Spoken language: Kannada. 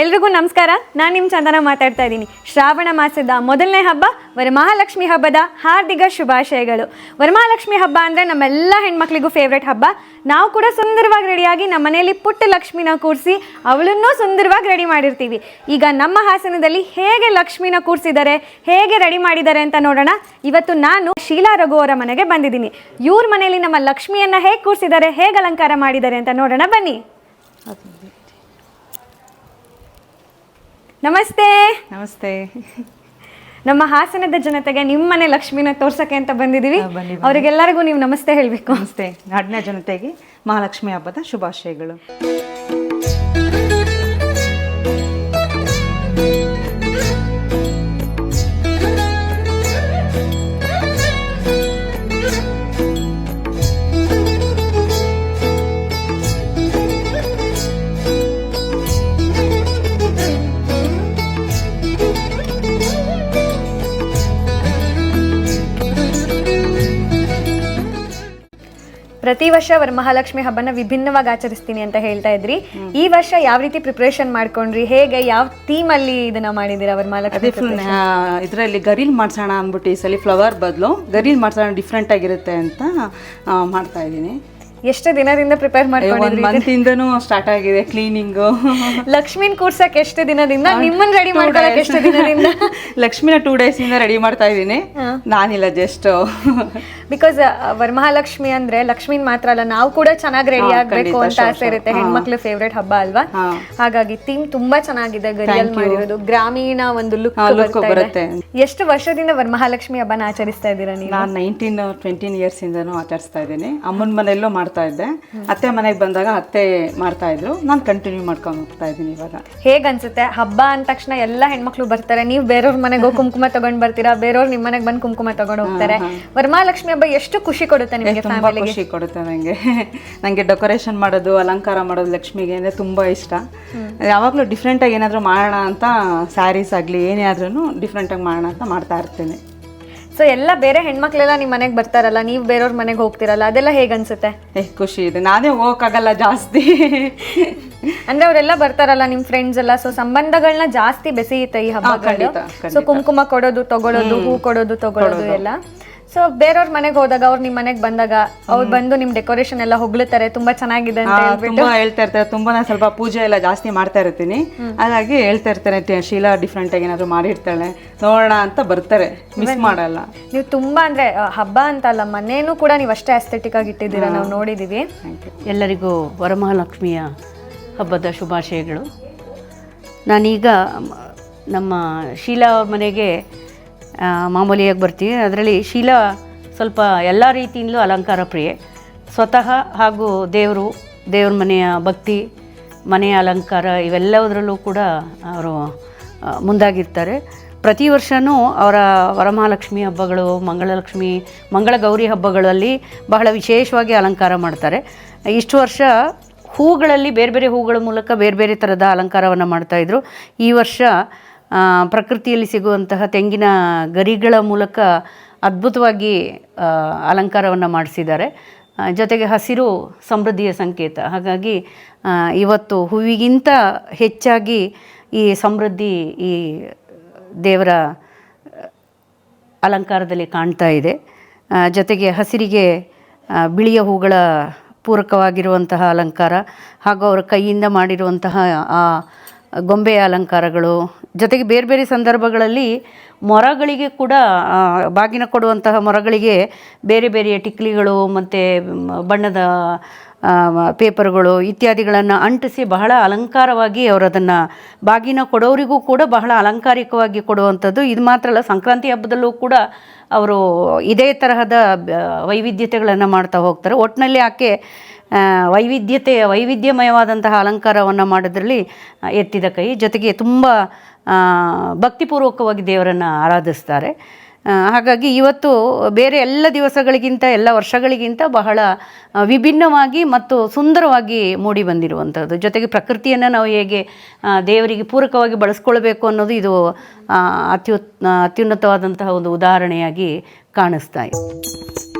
ಎಲ್ರಿಗೂ ನಮಸ್ಕಾರ. ನಾನು ನಿಮ್ಮ ಚಂದನ ಮಾತಾಡ್ತಾ ಇದ್ದೀನಿ. ಶ್ರಾವಣ ಮಾಸದ ಮೊದಲನೇ ಹಬ್ಬ, ವರಮಹಾಲಕ್ಷ್ಮಿ ಹಬ್ಬದ ಹಾರ್ದಿಕ ಶುಭಾಶಯಗಳು. ವರಮಹಾಲಕ್ಷ್ಮಿ ಹಬ್ಬ ಅಂದರೆ ನಮ್ಮೆಲ್ಲ ಹೆಣ್ಮಕ್ಳಿಗೂ ಫೇವ್ರೆಟ್ ಹಬ್ಬ. ನಾವು ಕೂಡ ಸುಂದರವಾಗಿ ರೆಡಿಯಾಗಿ ನಮ್ಮ ಮನೆಯಲ್ಲಿ ಪುಟ್ಟ ಲಕ್ಷ್ಮಿನ ಕೂರಿಸಿ ಅವಳನ್ನೂ ಸುಂದರವಾಗಿ ರೆಡಿ ಮಾಡಿರ್ತೀವಿ. ಈಗ ನಮ್ಮ ಹಾಸನದಲ್ಲಿ ಹೇಗೆ ಲಕ್ಷ್ಮಿನ ಕೂರಿಸಿದ್ದಾರೆ ಹೇಗೆ ರೆಡಿ ಮಾಡಿದ್ದಾರೆ ಅಂತ ನೋಡೋಣ. ಇವತ್ತು ನಾನು ಶೀಲಾ ರಘು ಅವರ ಮನೆಗೆ ಬಂದಿದ್ದೀನಿ. ಇವ್ರ ಮನೆಯಲ್ಲಿ ನಮ್ಮ ಲಕ್ಷ್ಮಿಯನ್ನು ಹೇಗೆ ಕೂರಿಸಿದ್ದಾರೆ ಹೇಗೆ ಅಲಂಕಾರ ಮಾಡಿದ್ದಾರೆ ಅಂತ ನೋಡೋಣ ಬನ್ನಿ. ನಮಸ್ತೆ. ನಮಸ್ತೆ. ನಮ್ಮ ಹಾಸನದ ಜನತೆಗೆ ನಿಮ್ಮ ಮನೆ ಲಕ್ಷ್ಮಿನ ತೋರ್ಸಕ್ಕೆ ಅಂತ ಬಂದಿದ್ದೀವಿ. ಅವರಿಗೆಲ್ಲರಿಗೂ ನೀವು ನಮಸ್ತೆ ಹೇಳಬೇಕು. ನಮಸ್ತೆ. ನಾಡಿನ ಜನತೆಗೆ ಮಹಾಲಕ್ಷ್ಮಿ ಹಬ್ಬದ ಶುಭಾಶಯಗಳು. ಪ್ರತಿ ವರ್ಷ ವರಮಹಾಲಕ್ಷ್ಮಿ ಹಬ್ಬನ ವಿಭಿನ್ನವಾಗಿ ಆಚರಿಸ್ತೀನಿ ಅಂತ ಹೇಳ್ತಾ ಇದ್ರಿ. ಈ ವರ್ಷ ಯಾವ ರೀತಿ ಪ್ರಿಪರೇಷನ್ ಮಾಡ್ಕೊಂಡ್ರಿ? ಹೇಗೆ ಯಾವ ಥೀಮ್ ಅಲ್ಲಿ ಇದನ್ನ ಮಾಡಿದಿರ ಅವರ ಮಹಾಲಕ್ಷ್ಮಿ ಇದರಲ್ಲಿ ಗರಿಲ್ ಮಾಡ್ಸೋಣ ಅಂದ್ಬಿಟ್ಟು ಈ ಸಲ ಫ್ಲವರ್ ಬದಲು ಗರಿಲ್ ಮಾಡ್ಸೋಣ ಡಿಫ್ರೆಂಟ್ ಆಗಿರುತ್ತೆ ಅಂತ ಮಾಡ್ತಾ ಇದ್ದೀನಿ. ಎಷ್ಟು ದಿನದಿಂದ ಪ್ರಿಪೇರ್ ಮಾಡ್ಕೊಂಡಿದ್ರಿ ಮಂತಿಂದನೂ ಸ್ಟಾರ್ಟ್ ಆಗಿದೆ ಕ್ಲೀನಿಂಗು ಲಕ್ಷ್ಮಿನ್ ಕೂರ್ಸಕ್ ಎಷ್ಟು ದಿನದಿಂದ? ನಿಮ್ಮನ್ನ ರೆಡಿ ಮಾಡ್ಕೊಳಕ್ ಎಷ್ಟು ದಿನದಿಂದ? ಲಕ್ಷ್ಮಿನ ಟೂ ಡೇಸ್ ಇಂದ ರೆಡಿ ಮಾಡ್ತಾ ಇದ್ದೀನಿ. ನಾನಿಲ್ಲ ಜಸ್ಟ್ ಬಿಕಾಸ್ ವರಮಹಾಲಕ್ಷ್ಮಿ ಅಂದ್ರೆ ಲಕ್ಷ್ಮಿನ್ ಮಾತ್ರ ಅಲ್ಲ ನಾವು ಕೂಡ ಚೆನ್ನಾಗಿ ರೆಡಿ ಆಗಬೇಕು ಅಂತ ಆಸೆ ಇರುತ್ತೆ. ಹೆಣ್ಮಕ್ಳು ಫೇವ್ರೆಟ್ ಹಬ್ಬ ಅಲ್ವಾ? ಹಾಗಾಗಿ ಥೀಮ್ ತುಂಬಾ ಚೆನ್ನಾಗಿದೆ ಗರಿಯಲ್ ಮಾಡಿರೋದು. ಗ್ರಾಮೀಣ ಒಂದು ಲುಕ್ ಬರುತ್ತೆ. ಎಷ್ಟು ವರ್ಷದಿಂದ ವರಮಹಾಲಕ್ಷ್ಮಿ ಹಬ್ಬನ ಆಚರಿಸ್ತಾ ಇದ್ದೀರಾ ನೀವು? ನಾನು ನೈನ್ಟೀನ್ ಟ್ವೆಂಟೀನ್ ಇಯರ್ಸ್ ಇಂದನೂ ಆಚರಿಸ್ತಾ ಇದ್ದೀನಿ. ಅಮ್ಮನ ಮನೆಯಲ್ಲೂ ಮಾಡ್ತಾ ಇದ್ದೆ. ಅತ್ತೆ ಮನೆಗೆ ಬಂದಾಗ ಅತ್ತೆ ಮಾಡ್ತಾ ಇದ್ರು. ನಾನು ಕಂಟಿನ್ಯೂ ಮಾಡ್ಕೊಂಡು ಹೋಗ್ತಾ ಇದ್ದೀನಿ ಇವಾಗ. ಹೇಗ್ ಅನ್ಸುತ್ತೆ? ಹಬ್ಬ ಅಂದ ತಕ್ಷಣ ಎಲ್ಲ ಹೆಣ್ಮಕ್ಳು ಬರ್ತಾರೆ. ನೀವು ಬೇರೆಯವ್ರ ಮನೆಗೆ ಹೋಗಿ ಕುಂಕುಮ ತಗೊಂಡ್ ಬರ್ತೀರಾ? ಬೇರೆಯವ್ರು ನಿಮ್ಮ ಮನೆಗೆ ಬಂದು ಕುಂಕುಮ ತಗೊಂಡು ಹೋಗ್ತಾರೆ. ವರಮಹಾಲಕ್ಷ್ಮಿ ಹಬ್ಬ ಎಷ್ಟು ಖುಷಿ ಕೊಡುತ್ತೆ ನಿಮಗೆ ತುಂಬಾ ಖುಷಿ ಕೊಡುತ್ತೆ ನನಗೆ ನನಗೆ ಡೆಕೋರೇಷನ್ ಮಾಡೋದು ಅಲಂಕಾರ ಮಾಡೋದು ಲಕ್ಷ್ಮಿಗೆ ಅಂದರೆ ತುಂಬ ಇಷ್ಟ. ಯಾವಾಗಲೂ ಡಿಫ್ರೆಂಟಾಗಿ ಏನಾದರೂ ಮಾಡೋಣ ಅಂತ ಸ್ಯಾರೀಸ್ ಆಗಲಿ ಏನೇ ಆದ್ರೂ ಡಿಫ್ರೆಂಟಾಗಿ ಮಾಡೋಣ ಅಂತ ಮಾಡ್ತಾ ಇರ್ತೇನೆ. ಸೊ ಎಲ್ಲ ಬೇರೆ ಹೆಣ್ಮಕ್ಳೆಲ್ಲ ನಿಮ್ಮ ಮನೆಗೆ ಬರ್ತಾರಲ್ಲ ನೀವು ಬೇರೆಯವ್ರ ಮನೆಗೆ ಹೋಗ್ತಿರಲ್ಲ ಅದೆಲ್ಲ ಹೇಗ್ ಅನ್ಸುತ್ತೆ ಏ ಖುಷಿ ಇದೆ. ನಾನೇ ಹೋಗೋಕ್ಕಾಗಲ್ಲ ಜಾಸ್ತಿ. ಅಂದ್ರೆ ಅವರೆಲ್ಲ ಬರ್ತಾರಲ್ಲ ನಿಮ್ ಫ್ರೆಂಡ್ಸ್ ಎಲ್ಲ ಸೊ ಸಂಬಂಧಗಳನ್ನ ಜಾಸ್ತಿ ಬೆಸೆಯುತ್ತೆ ಈ ಹಬ್ಬ ಸೊ ಕುಂಕುಮ ಕೊಡೋದು ತಗೊಳ್ಳೋದು ಹೂ ಕೊಡೋದು ತಗೊಳ್ಳೋದು ಎಲ್ಲ. ಸೊ ಬೇರೆಯವ್ರ ಮನೆಗೆ ಹೋದಾಗ ಅವ್ರು ನಿಮ್ ಮನೆಗೆ ಬಂದಾಗ ಅವ್ರು ಬಂದು ನಿಮ್ ಡೆಕೋರೇಷನ್ ಎಲ್ಲ ಹೊಗಳುತ್ತಾರೆ ತುಂಬಾ ಚೆನ್ನಾಗಿದೆ ಅಂತ ಹೇಳ್ಬಿಟ್ಟು. ತುಂಬಾ ಹೇಳ್ತಾ ಇರ್ತಾರೆ. ತುಂಬಾ ನಾನು ಸ್ವಲ್ಪ ಪೂಜೆ ಎಲ್ಲ ಜಾಸ್ತಿ ಮಾಡ್ತಾ ಇರ್ತೀನಿ. ಹಾಗಾಗಿ ಹೇಳ್ತಾ ಇರ್ತಾರೆ "ಟಿ- ಶೀಲಾ ಡಿಫ್ರೆಂಟ್ ಆಗಿ ಏನಾದ್ರು ಮಾಡಿರ್ತಾಳೆ ನೋಡೋಣ ಅಂತ ಬರ್ತಾರೆ. ಮಿಸ್ ಮಾಡಲ್ಲ. ನೀವು ತುಂಬಾ ಅಂದ್ರೆ ಆ, ಹಬ್ಬ ಅಂತ ಅಲ್ಲ ಮನೇನು ಕೂಡ ನೀವು ಅಷ್ಟೇ ಅಸ್ಥೆಟಿಕ್ ಆಗಿ ಇಟ್ಟಿದ್ದೀರಾ ನಾವು ನೋಡಿದೀವಿ. ಎಲ್ಲರಿಗೂ ವರಮಹಾಲಕ್ಷ್ಮಿಯ ಹಬ್ಬದ ಶುಭಾಶಯಗಳು. ನಾನೀಗ ಮ- ನಮ್ಮ ಶೀಲಾ ಅವ್ರ ಮನೆಗೆ ಮಾಮೂಲಿಯಾಗಿ ಬರ್ತೀವಿ. ಅದರಲ್ಲಿ ಶೀಲಾ ಸ್ವಲ್ಪ ಎಲ್ಲ ರೀತಿಯಿಂದಲೂ ಅಲಂಕಾರ ಪ್ರಿಯೆ. ಸ್ವತಃ ಹಾಗೂ ದೇವರು, ದೇವ್ರ ಮನೆಯ ಭಕ್ತಿ, ಮನೆಯ ಅಲಂಕಾರ ಇವೆಲ್ಲದರಲ್ಲೂ ಕೂಡ ಅವರು ಮುಂದಾಗಿರ್ತಾರೆ. ಪ್ರತಿ ವರ್ಷವೂ ಅವರ ವರಮಹಾಲಕ್ಷ್ಮಿ ಹಬ್ಬಗಳು, ಮಂಗಳಲಕ್ಷ್ಮಿ, ಮಂಗಳಗೌರಿ ಹಬ್ಬಗಳಲ್ಲಿ ಬಹಳ ವಿಶೇಷವಾಗಿ ಅಲಂಕಾರ ಮಾಡ್ತಾರೆ. ಇಷ್ಟು ವರ್ಷ ಹೂಗಳಲ್ಲಿ ಬೇರೆ ಬೇರೆ ಹೂಗಳ ಮೂಲಕ ಬೇರೆ ಬೇರೆ ಥರದ ಅಲಂಕಾರವನ್ನು ಮಾಡ್ತಾಯಿದ್ರು ಈ ವರ್ಷ ಪ್ರಕೃತಿಯಲ್ಲಿ ಸಿಗುವಂತಹ ತೆಂಗಿನ ಗರಿಗಳ ಮೂಲಕ ಅದ್ಭುತವಾಗಿ ಅಲಂಕಾರವನ್ನು ಮಾಡಿಸಿದ್ದಾರೆ. ಜೊತೆಗೆ ಹಸಿರು ಸಮೃದ್ಧಿಯ ಸಂಕೇತ. ಹಾಗಾಗಿ ಇವತ್ತು ಹೂವಿಗಿಂತ ಹೆಚ್ಚಾಗಿ ಈ ಸಮೃದ್ಧಿ ಈ ದೇವರ ಅಲಂಕಾರದಲ್ಲಿ ಕಾಣ್ತಾ ಇದೆ. ಜೊತೆಗೆ ಹಸಿರಿಗೆ ಬಿಳಿಯ ಹೂಗಳ ಪೂರಕವಾಗಿರುವಂತಹ ಅಲಂಕಾರ ಹಾಗೂ ಅವರ ಕೈಯಿಂದ ಮಾಡಿರುವಂತಹ ಆ, ಗೊಂಬೆಯ ಅಲಂಕಾರಗಳು ಜೊತೆಗೆ ಬೇರೆ ಬೇರೆ ಸಂದರ್ಭಗಳಲ್ಲಿ ಮೊರಗಳಿಗೆ ಕೂಡ ಬಾಗಿನ ಕೊಡುವಂತಹ ಮೊರಗಳಿಗೆ ಬೇರೆ ಬೇರೆಯ ಟಿಕ್ಲಿಗಳು ಮತ್ತು ಬಣ್ಣದ ಪೇಪರ್ಗಳು ಇತ್ಯಾದಿಗಳನ್ನು ಅಂಟಿಸಿ ಬಹಳ ಅಲಂಕಾರವಾಗಿ ಅವರು ಅದನ್ನು ಬಾಗಿನ ಕೊಡೋರಿಗೂ ಕೂಡ ಬಹಳ ಅಲಂಕಾರಿಕವಾಗಿ ಕೊಡುವಂಥದ್ದು. ಇದು ಮಾತ್ರ ಅಲ್ಲ ಸಂಕ್ರಾಂತಿ ಹಬ್ಬದಲ್ಲೂ ಕೂಡ ಅವರು ಇದೇ ತರಹದ ವೈವಿಧ್ಯತೆಗಳನ್ನು ಮಾಡ್ತಾ ಹೋಗ್ತಾರೆ. ಒಟ್ಟಿನಲ್ಲಿ ಆಕೆ ವೈವಿಧ್ಯತೆ, ವೈವಿಧ್ಯಮಯವಾದಂತಹ ಅಲಂಕಾರವನ್ನು ಮಾಡೋದ್ರಲ್ಲಿ ಎತ್ತಿದ ಕೈ. ಜೊತೆಗೆ ತುಂಬ ಭಕ್ತಿಪೂರ್ವಕವಾಗಿ ದೇವರನ್ನು ಆರಾಧಿಸ್ತಾರೆ. ಹಾಗಾಗಿ ಇವತ್ತು ಬೇರೆ ಎಲ್ಲ ದಿವಸಗಳಿಗಿಂತ, ಎಲ್ಲ ವರ್ಷಗಳಿಗಿಂತ ಬಹಳ ವಿಭಿನ್ನವಾಗಿ ಮತ್ತು ಸುಂದರವಾಗಿ ಮೂಡಿ ಬಂದಿರುವಂಥದ್ದು ಜೊತೆಗೆ ಪ್ರಕೃತಿಯನ್ನು ನಾವು ಹೇಗೆ ದೇವರಿಗೆ ಪೂರಕವಾಗಿ ಬಳಸ್ಕೊಳ್ಬೇಕು ಅನ್ನೋದು ಇದು ಅತ್ಯುತ್, ಅತ್ಯುನ್ನತವಾದಂತಹ ಒಂದು ಉದಾಹರಣೆಯಾಗಿ ಕಾಣಿಸ್ತಾ ಇದೆ